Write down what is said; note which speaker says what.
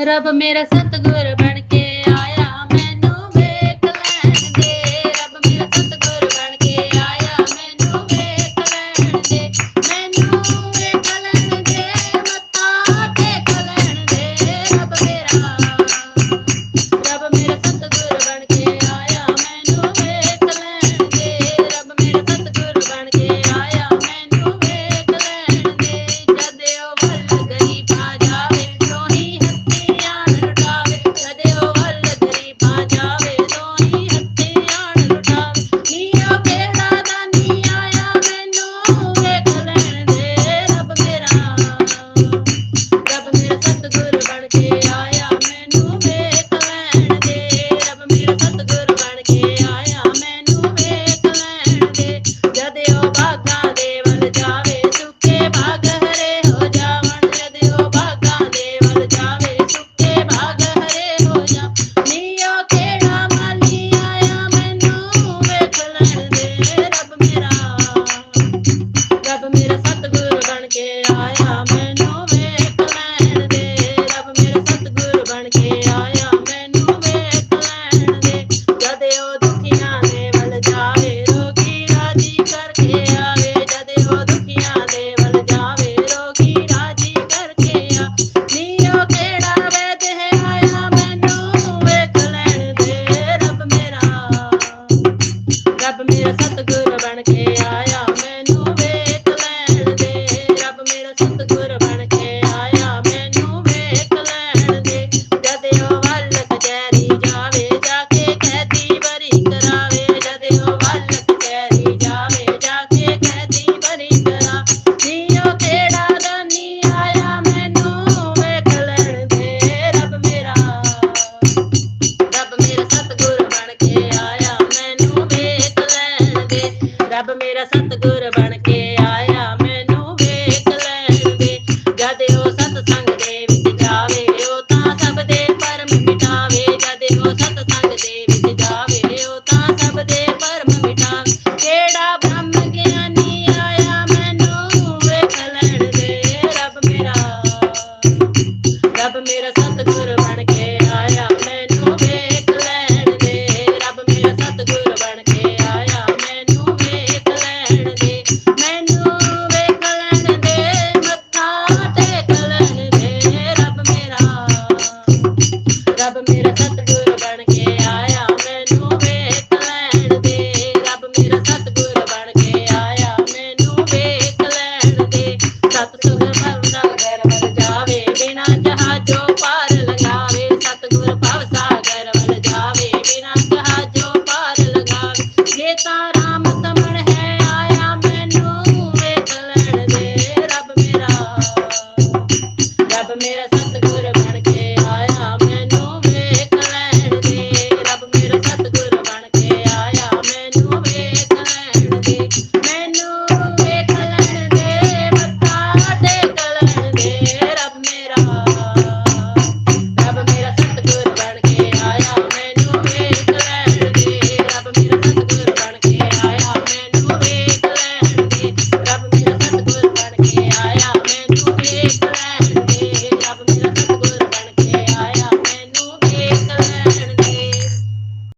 Speaker 1: ਰੱਬ ਮੇਰਾ ਸਤਗੁਰ ਬਣ ਆਇਆ ਪਾਰ ਲਗਾਵੇ ਸਤਗੁਰ ਭਵ ਸਾਗਰ ਵਲ ਜਾਵੇ, ਬਿਨਾਂ ਜਹਾਜੋ ਪਾਰ ਲਗਾਵੇ ਜੇ ਤਾਂ ਰਾਮ ਤਮਣ ਹੈ, ਆਇਆ ਮੈਨੂੰ ਵੇਖ ਲੈਣ ਦੇ, ਰੱਬ ਮੇਰਾ ਰੱਬ ਮੇਰਾ ਸਤਗੁਰ Bye.